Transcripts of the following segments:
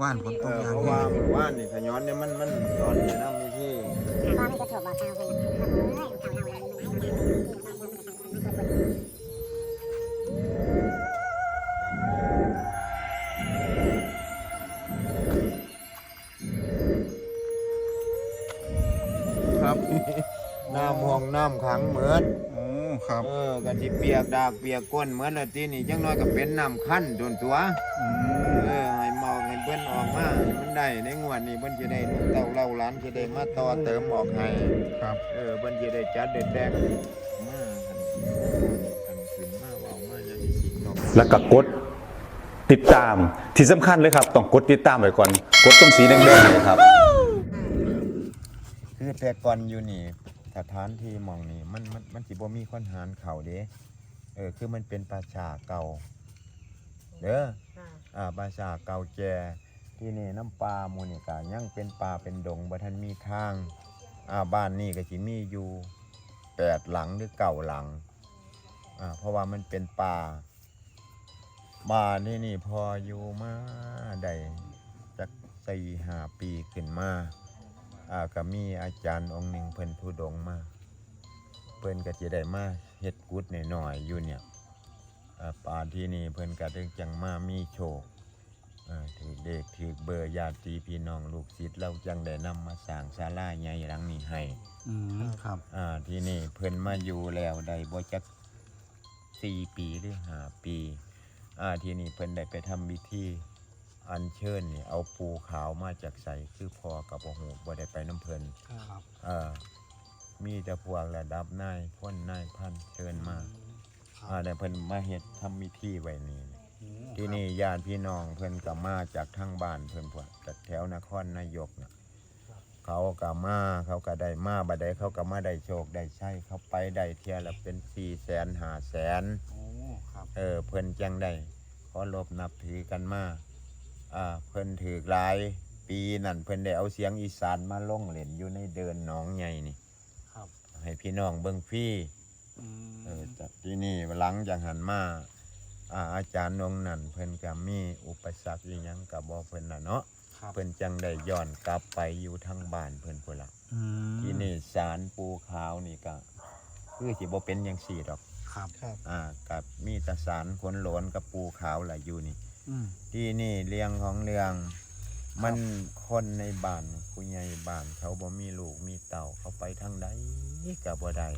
ว่านฝนตเอกออย่างเพราะนี้ว่าหมู่บ้านนี่ขย้อนเนี่ยมันมันย้อนในน้ำมีที่พ่อไม่จะถูกบอกเจ้าเพิ่นเอ้ยเจ้าเรานั้นครับน้ำห้องน้ำขังเหมือนโอ้ครับเออกันที่เปียกดากเปียกก้นเหมือนละทีนี่จังน้อยก็เป็นน้ำขั้นจนตัว อืม เพิ่นออกมาให้มันได้ในงวดนี้เพิ่นจะได้ลูกเต้าเล่าหลานจะได้มาต่อเติมออกให้ครับ เออเพิ่นจะได้จัดได้แต่งมาคันคันขึ้นมาเว้ามาอย่างนี้สิเนาะแล้วก็กดติดตามที่สำคัญเลยครับ ต้องกดติดตามไว้ก่อน กดตรงสีแดงๆเนี่ยครับ คือแต่ก่อนอยู่นี่สถานที่หมองนี่มันมันมันสิบ่มีคนหารเขาเด้เออคือมันเป็นป่าชาเก่าเด้ออ่า ป่าชาเก่าแก่ที่นี่น้ำปลาหมูนี่ก็ยังเป็นป่าเป็นดงบ่ทันมีทางอ่าบ้านนี่ก็สิมีอยู่แปดหลังหรือเก้าหลังอ่าเพราะว่ามันเป็นป่าบ้านนี่นี่พออยู่มาได้จักสี่ห้าปีขึ้นมาอ่าก็มีอาจารย์องค์หนึ่งเพิ่นผู้ดงมา เพิ่นก็จะได้มาเฮ็ดกุดหน่อยๆอยู่เนี่ย ป่าที่นี่เพิ่นก็ได้จังมามีโชคอ่าถือเด็กถือเบอร์ญาติพี่น้องลูกศิษย์เราจังได้นำมาสร้างศาลาใหญ่หลังนี้ให้อืมครับอ่าที่นี่เพิ่นมาอยู่แล้วได้บ่จักสี่ปีหรือห้าปีอ่าที่นี่เพิ่นได้ไปทำพิธีอัญเชิญนี่เอาปูขาวมาจากใสคือพอกับบ่ฮู้บ่ได้ไปน้ำเพิ่นครับเอ่อมีแต่พวกระดับนายพ้นนายพันเชิญมา อ่าแต่เพิ่นมาเฮ็ดทำพิธีไว้นี่ที่นี่ญาติพี่น้องเพิ่นก็มาจากทางบ้านเพิ่นพวกจากแถวนครนายกน่ะเขาก็มาเขาก็ได้มาบัดใดเขาก็มาได้โชคได้ใช้เขาไปได้เที่ยละเป็น4 0 0 0 0 0 5แสนโอ้ครับเออเพิ่นจังได้ขอรบนับถือกันมาอ่าเพิ่นถือหลายปีนั่นเพิ่นได้เอาเสียงอีสานมาลงเล่นอยู่ในเดินหนองใหญ่นี่ ครับ ให้พี่น้องเบิ่งฟรีอื เออมจากที่นี่หลังจากหันมาอ่าอาจารย์องค์นั่นเพิ่นก็มีอุปสรรคอีหยังก็บ่เพิ่นน่ะเนาะครับเพิ่นจังได้ย้อนกลับไปอยู่ทางบ้านเพิ่นพุ่นล่ะอืมที่นี่ศาลปูขาวนี่ก็คือสิบ่เป็นจังซี่ดอก ครับครับอ่ากับมีแตสารขนโหลนกับปูขาวล่ะอยู่นี่ อืมที่นี่เรื่องของเรื่อง มันคนในบ้านผู้ใหญ่บ้านเขาบ่มีลูกมีเต่าเขาไปทางใดก็บ่ได้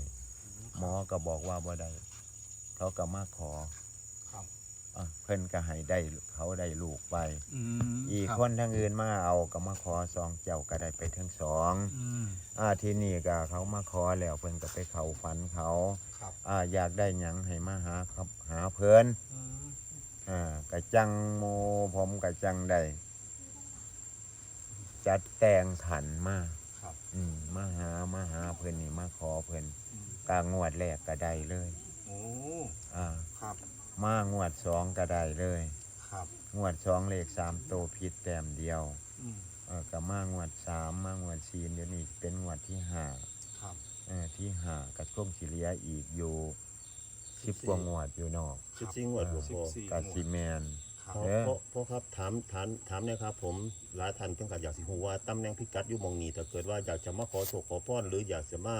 หมอก็บอกว่าบ่ได้เขาก็มาขอครับ อะเพิ่นก็ให้ได้เขาได้ลูกไป อืมอีกรับคนทางอื่นมาเอาก็มาขอสองเจ้าก็ได้ไปทั้งสองอืมอ่าที่นี่ก็เขามาขอแล้วเพิ่นก็ไปเข้าฝันเขาครับอ่าอยากได้หยังให้มาหาครับหาเพิ่นอืมอ่ากะจังโมผมกะจังได้จัดแต่งขันมาครับ อืมมาหามาหาเพิ่นนี่มาขอเพิ่นอืม กางวดแรกก็ได้เลยโอ้อ่าครับมางวดสองก็ได้เลย ครับงวดสองเลขสามโตวผิดแต้มเดียวอืมเออกับมางวดสามมางวดสี่เดี๋ยวนี้เป็นงวดที่ห้าครับเออที่ห้ากระช่วงสิเหลียอีกอยู่สิบกว่างวดอยู่เนอกสิบสี่งวดบ่พอสิบสี่กะสิแมน ครับพอเออพอพอครับถามถามถามเนะครับผมหลายท่านเพิ่งกัอยากสิฮู้ว่าตำแหน่งพิกัดอยู่หมองนี้ถ้าเกิดว่าอยากจะมาขอโชคขอพรหรืออยากจะมา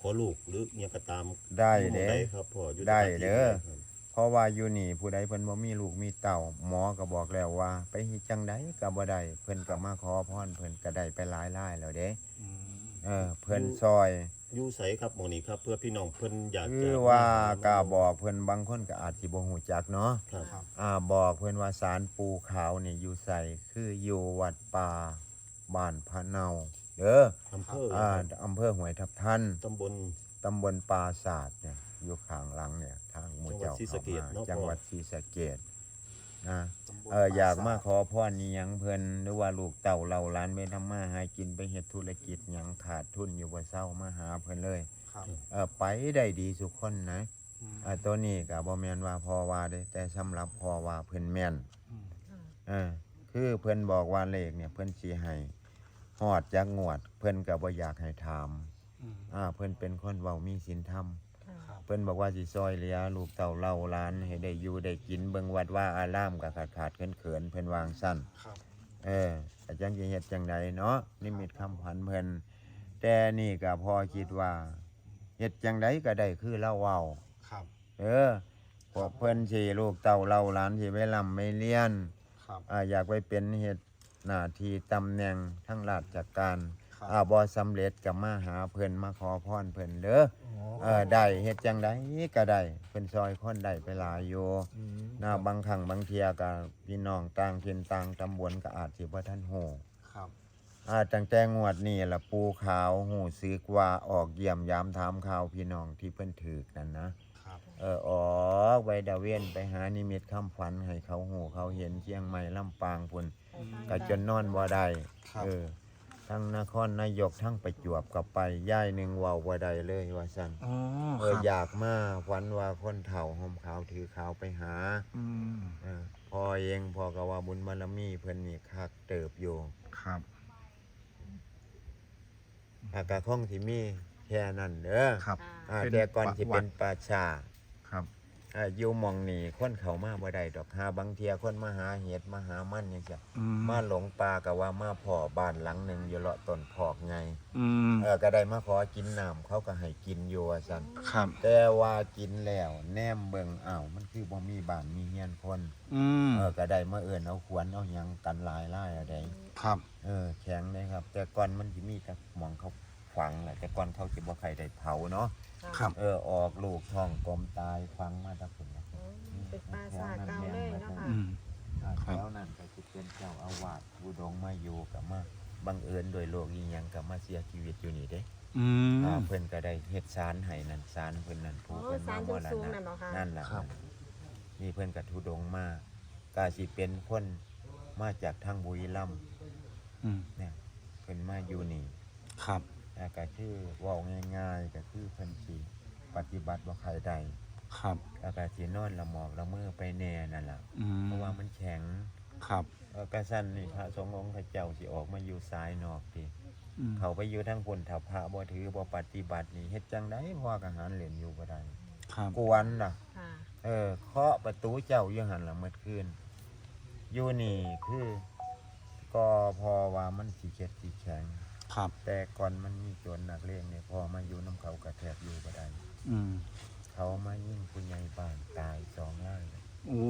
ขอลูกหรืออิหยังก็ตามได้อยู่หม้เด้องใครับพ่ออยู่ได้สถานที่เด้อใครับเพราะว่าอยู่นี่ผู้ใดเพิ่นบ่มีลูกมีเต่าหมอก็บอกแล้วว่า ไปเฮ็ดจังไดก็บ่ได้เพิ่นก็มาขอพรเพิ่นก็ได้ไปหลายรายแล้วเด้อืมเออเพิ่นซอย อยู่ไสครับหมองนี้ครับ เพื่อพี่น้องเพิ่นอยากคืจะอว่ากาบอกเพิ่นบางคนก็อาจสิบ่ฮู้จักเนาะครับครับ อ่าบอกเพิ่นว่าศาลปูขาวนี่อยู่ไสคืออยู่วัดป่าบ้านพะเนา เด้ออำเภออ่าอำเภอห้วยทับทันตำบล ตำบลปราศาสตร์เนี่ยอยู่ข้างหลังเนี่ย ทางหมู่เจ้าจังหวัดศรีสะเกษเข้ามาเนาะจังพ่อหวัดศรีสะเกษนะตำบลเอออยากมาปรสทขอพรนี่ยังเพิ่นหรือว่าลูกเต่าเราหล้านไปทำมาหากินไปเฮ็ดธุรกิจหยังขาดทุนอยู่บ่เศร้ามาหาเพิ่นเลยครับ เออไปได้ดีทุกคนนะอืมเออตัวนี้ก็บ่แม่นว่าพอว่าเด้แต่สำหรับพอว่าเพิ่นแม่นอืมเออคือเพิ่นบอกว่าเลขเนี่ยเพิ่นสิให้ ฮอดจักงวด เพิ่นก็บ่อยากให้ถามอืมอ่าเพิ่นเป็นคนเว้ามีศีลธรรม ครับ เพิ่นบอกว่าสิซอยเหลือลูกเต่าเล่าหล้านให้ได้อยู่ได้กินเบิ่งวัดว่าอารามก็ขาดขาดเขินเขินๆเพิ่นวางสั้น ครับ เอออาจารย์จะเฮ็ดจังใดเนาะนิมิตคำพันเพิ่นแต่นี่ก็พอคิดว่าเฮ็ดจังใดก็ได้คือเล่าเว้าครับ เออพวกเพิ่นสิลูกเต้าเล่าหลานสิไปร่ำไปเรียนครับ อ่าอยากไปเป็นเฮ็ด หน้าที่ตำแหน่งทั้งราชการครับอ่าบ่สำเร็จก็มาหาเพิ่นมาขอพรเพิ่นเด้อเออได้เฮ็ดจังใดก็ได้เพิ่นซอยคนได้ไปหลายอยู่อืมนะบางครั้งบางเที่ยก็พี่น้องต่างถิ่นต่างตำบลก็อาจสิบ่ทันฮู้ ครับ อ่าตั้งแต่งวดนี้ล่ะปูขาวหูซึกว่าออกเยี่ยมยามถามข่าวพี่น้องที่เพิ่นถูกนั่นนะครับ เออออกไว้ดาเวนไปหานิมิตคำฝันให้เขาหูเขาเห็นเชียงใหม่ลำปางพุ่นก็จนนอนบ่ได้ครับ เออ ทั้งนครนายกทั้งประจวบก็ไปย่ายหนึงเว้าบ่ได้เลยว่าซั่นอ๋อเอคอรับอยากมาฝันว่าคนเฒ่าห่มขาวถือขาวไปหา อืมเออพอเองพอก็ว่าบุญบารมีเพิ่นนี่คักเติบอยู่ครับอากาคงที่มีแค่นั้นเด้อครับ อ่าเป็นแต่ก่อนที่วัดเป็นป่าชา ครับอ่าอยู่หมองนี่คนเขามาบ่ได้ดอกหาบางเทียคนมาหาเห็ดมาหามันจังซี่อืมมาหลงป่าก็ว่ามาพ่อบ้านหลังหนึงอยู่เลาะต้นพอกไงอืมเออก็ได้มาขอกินน้ำเขาก็ให้กินอยู่ว่าซั่นครับ แต่ว่ากินแล้วแนมเบิ่งอ้าวมันคือบ่มีบ้านมีเฮียนคน อืมเออก็ได้มาเอิ้นเอาขวนเอาหยังกันหลายหลายอะไรครับ เออแข็งเลยครับ แต่ก่อนมันสิมีแต่หมองเขา ฝังแหละแต่ก่อนเขาสิบ่ใครได้เผาเนาะครับ เออออกลูกท้องกลมตายฟังมาแตะพุ่นนะเป็นปราสาทเก่าเลยเนาะค่ะอืมอ่าครับ แล้วนั่นก็สิเป็นเจ้าอาวาสผู้ดงมาอยู่กับมาบังเอิญโดวยโลกอีหยังกับมาเสียชีวิตอยู่นี่เด้อืม อ่าเพิ่นก็ได้เฮ็ดศาลให้นั่นศาลเพิ่นนั่นผู้อ๋อเพิ่นมาศาลมรสูงๆณะนั่นเหรอคะนั่นล่ะครับ นี่เพิ่นก็ทุดงมาก็สิเป็นคนมาจากทางบุรีรัมย์อืมเนี่ยเพิ่นมาอยู่นี่ครับ อ่าก็คือเว้าง่ายๆก็คือเพิ่นสิปฏิบัติบ่ใครได้ครับ แล้วก็สินอนละหมอบละเมือไปแน่นั่นล่ะอืมเพราะว่ามันแข็งครับเออกระสั้นนี่พระสงฆ์องค์พระเจ้าสิออกมาอยู่ซ้ายนอกติอืมเขาไปอยู่ทั้งพุ่นถ้าพระบ่ถือบ่ปฏิบัตินี่เฮ็ดจังไดพ่อกับหารเหรียญอยู่บ่ได้ครับ กวนน่ะ ค่ะ เออเคาะประตูเจ้าอยู่หั่นล่ะเมื่อคืนอยู่นี่คือก็พอว่ามันสิเข็ดสิแข็ง ครับ แต่ก่อนมันมีโจรนักเลงเนี่ยพอมาอยู่น้ำเขากระแทบอยู่บ่ได้ อืมเขามายิ่งผู้ใหญ่บ้านตายสองล่ายเลยโอ้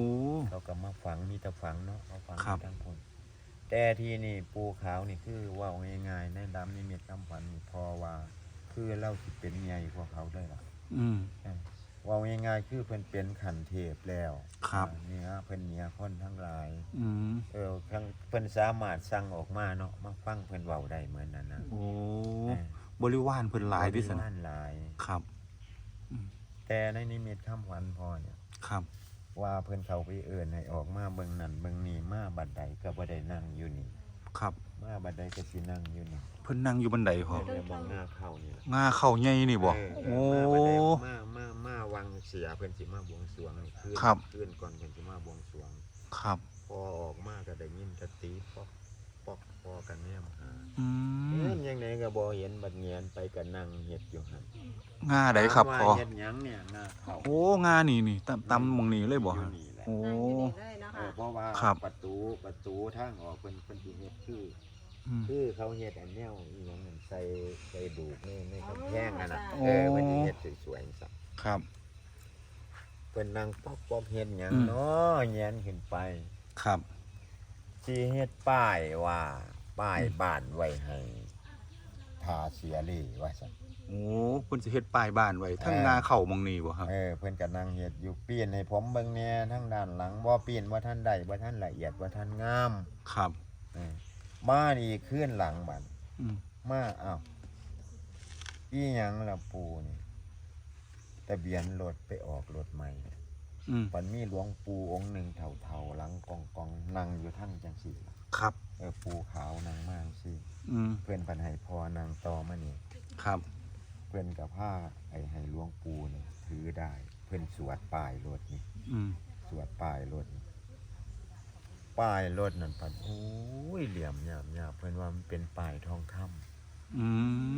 เขาก็มาฝังมีแต่ฝังเนาะเขาฝังครับ ทั้งคนแต่ที่นี่ปูขาวนี่คือเว่าง่ายๆในดำนิมิตคำฝันนี่พอว่า คือเล่าสิเป็นใหญ่กว่าเขาได้ล่ะอืม เอ้ย เว่าง่ายๆคือเพิ่นเป็นขันเทพแล้วครับอ่าเนี่ยเพิ่นเหนียคนทั้งหลาย อืมเออทั้งเพิ่นสามารถสั่งออกมาเนาะมาฟังเพิ่นเว้าได้เหมือนนั้นนะโอ้เออบริวารเพิ่นหลายดิสันบริวารหลาย ครับ แต่ในนิมิตคำฝันพอเนี่ย ครับ ว่าเพิ่นเขาไปเอิ่นให้ออกมาเบิ่งนั่นเบิ่งนี่มาบัดใดก็บ่ได้นั่งอยู่นี่ ครับมาบัดใดก็สินั่งอยู่นี่เพิ่นนั่งอยู่บันไดพอเดี๋ยวมองหน้าเข้านี่ล่ะงาเข้าใหญ่นี่บ่เออโอ้มาบัดใดมามามาวังเสียเพิ่นสิมาบวงสรวงนี่คืนครับ คืนก่อนเพิ่นสิมาบวงสรวง ครับ พอออกมาก็ได้ยินแตะตีปอกปอกพอกันแนมหาอืเห็มนยังไงก็บ่เห็นบัดเงียนไปก็นั่งเฮ็ดอยู่หั่นงาใดครับถามพอว่าเฮ็ดหยังเนี่ยหน้าเข้าโอ้งานี่นี่ตำตำหมองนี้เลยบ่อฮะนี่แหละโอ้ นั่งอยู่นี่เลยเนาะเอค่ะ อเพราะว่าครับ ประตูประตูทางออกเพิ่นเพิ่นสิเฮ็ดคือ อืม คือเขาเฮ็ดอันแนวอีหยังนั่นใส่ใส่ดูกในในกำแพงนั่นน่ะโอ้เออมันสิเฮ็ดสวยๆจังครับ เพิ่นนั่งป๊อกป๊อกเฮ็ดหยังอืม เนาะแยนขึ้นไปครับ สิเฮ็ดป้ายว่าป้ายบ้านไว้ให้ทาเสียเลยว่าซั่น โอ้เพิ่นสิเฮ็ดป้ายบ้านไว้ทั้งเอองาเข้าหมองนี้บ่ครับ เออเพิ่นก็นั่งเฮ็ดอยู่ปีนให้ผมเบิ่งแหน่ทั้งด้านหลังบ่ปีนบ่ทันได้บ่ทันละเอียดบ่ทันงามครับเออมานี่ขึ้นหลังบัดอืมมาอ้าวอีหยังล่ะปูนี่ทะเบียนรถไปออกรถใหม่อืมมันมีหลวงปู่องค์หนึ่งเท่าๆหลังกองกองๆนั่งอยู่ทั้งจังสี่ล่ะครับ เออปูขาวนั่งมาจังสี่อืมเพื่อนพันให้พอนางต่อมานี่ ครับ เพื่อนกับผ้าไอ้ให้หลวงปู่นี่ถือได้ เพื่อนสวดป้ายรถนี่อืมสวดป้ายรถนี่ป้ายรถนั่นพันโอ้ยเหลี่ยมหยาบหยาบเพื่อนว่ามันเป็นป้ายทองคำอื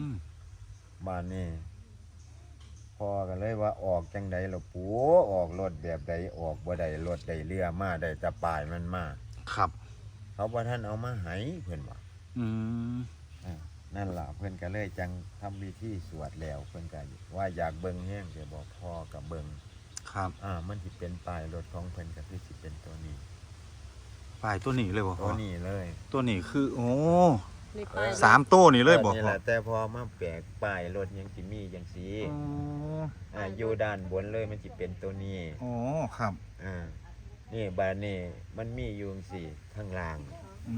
มบ้านนี่พอกันเลยว่าออกจังใดล่ะปูออกรถแบบใดออกบ่ได้รถใดเรือมาได้แต่ป้ายมันมา ครับ เขาเขาบ่ท่านเอามาให้เพิ่นว่า อืมอ่า นั่นล่ะเพิ่นก็เลยจังทำพิธีสวดแล้วเพิ่นก็ว่าอยากเบิ่งแห้งเดี๋ยวบอกพ่อกับเบิ่งครับ อ่า มันสิเป็นป้ายรถของเพิ่นก็คือสิเป็นตัวนี้ป้ายตัวนี้เลยบ่พ่ตัอวนี้เลยตัวนี้คือโอ้นี่ป้ายสามตัวนี่เลยบ่นี่พ่อแหละแต่พอมาแปลกป้ายรถยังสิมีจังซี่อ๋ออ่าอยู่ด้านบนเลยมันสิเป็นตัวนี้อ๋อครับอ่านี่บาดนี้มันมีอยู่จังซี่ข้างล่าง อื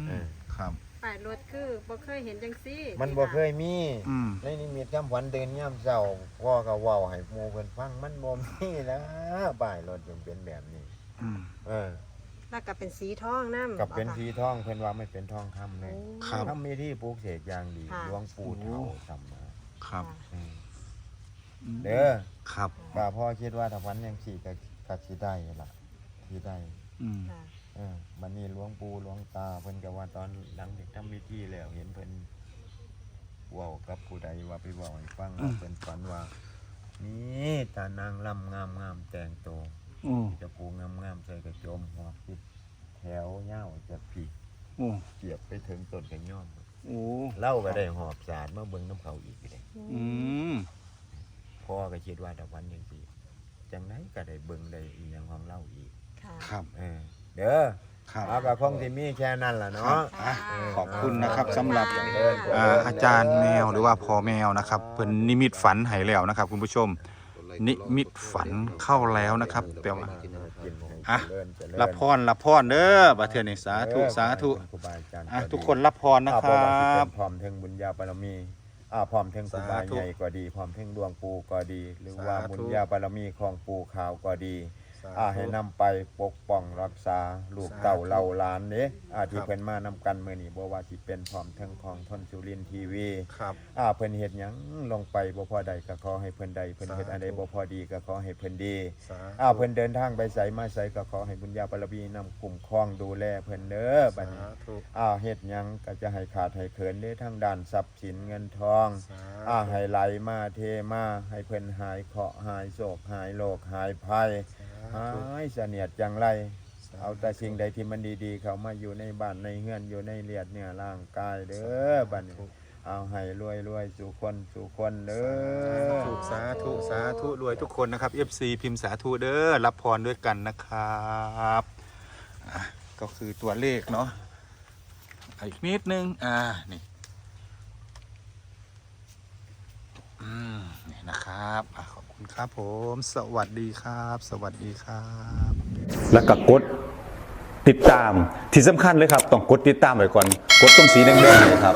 มอ่า ครับป้ายรถคือบ่เคยเห็นจังซี่มันบ่เคยมีอืม ในนิมิตคำฝันเดินย่ำเช้าพ่อก็เว้าให้หมู่เพิ่นฟังมันบ่มีนะป้ายรถจึงเป็นแบบนี้ อืม เออ แล้วก็เป็นสีทองนำกับเป็นสีทองเพิ่นว่าไม่เป็นทองคำเลยครับ ทำมีที่ปลูกเสกอย่างดีค่ะ หลวงปู่เฒ่าทำมาครับอืมอืมเด้อครับป้าพ่อคิดว่าถ้าฝันยังสี่ก็ก็สิได้ล่ะสิได้ อืมค่ะเออบัดนี้หลวงปู่หลวงตาเพิ่นก็ว่าตอนหลังจากทำพิธีแล้วเห็นเพิ่นเว้ากับผู้ใดว่าไปเว้าให้ฟังว่าเพิ่นฝันว่านี่ตานางลำงามงามๆแต่งตัวโอ้จะปูงามงามๆใส่กระโจมหัวปิดแถวยาวจากผีโอ้เกียบไปถึงต้นกระย่อมโอ้เล่าก็ได้หอบสารมาเบิ่งน้ำเขาอีกเลยอืมพ่อก็คิดว่าแต่วันยังสิจังไหนก็ได้เบิ่งได้ เด้อครับเอากับคงที่มีแค่นั้นล่ะครัเนาะบอะเออขอบคุณนะครับสำหรับขอบคุณเดินอ่าอาจารย์แมวหรือว่าพ่อแมวนะครับเพิ่นนิมิตฝันให้แล้วนะครับ คุณผู้ชม นิมิตฝันเข้าแล้วนะครับแต่ว่ากินให้อะเจริญเจริญรับพรรับพรเด้อบัดเทื่อนี้สาธุสาธุครูบาอาจารย์อะก็ดีทุกคนรับพรนะคอ่ารับ่ว่าสิเป็บ นพร้อมเทิงบุญญาบารมีอ่าพร้อมเทิงครูบาสาธุใหญ่ก็ดีพร้อมเทิงดวงปู่ก็ดี หรือว่าสาธุ บุญญาบารมีของปู่ขาวก็ดี อ่าให้นำไปปกป้องรักษาลูกเต่าเหล่าหลานเด้อ่าที่ครับเพิ่นมานำกันมื้อนี้บ่ว่าสิเป็นพร้อมเทิงของทนสุรินทร์ทีวี ครับ อ่าเพิ่นเฮ็ดหยังลงไปบ่พอใดก็ขอให้เพิ่นใดเพิ่นเฮ็ดอันใดบ่พอดีก็ขอให้เพิ่นดีสาอ่าเพิ่นเดินทางไปไสมาไสก็ขอให้บุญญาบารมีนำคุ้มครองดูแลเพิ่นเด้อบัดนี้ธุ อ่าเฮ็ดหยังก็จะให้ขาดให้เขินได้ทั้งด้านทรัพย์สินเงินทองอ่าให้ไหลมาเทมาให้เพิ่นหายเคราะห์หายโศกหายโรคหายภัยหา ยเสนียดจังไร เอาแต่สิ่งใดที่มันดีๆ เข้ามาอยู่ในบ้านในเฮือนอยู่ในเลียดเนี่ยร่างกายเด้อบัดนี้เอาให้รวยรวยๆสู่คนสู่คนเด้อธุสาธุสาธุรวยทุกคนนะครับ FC พิมพ์สาธุเด้อรับพรด้วยกันนะครับอะก็คือตัวเลขเนาะอะอีกนิดนึงอ่านี่อืมนี่นะครับอะขอบ ครับผมสวัสดีครับ สวัสดีครับ แล้วก็กดติดตามที่สำคัญเลยครับ ต้องกดติดตามไว้ก่อน กดตรงสีแดงๆเลยครับ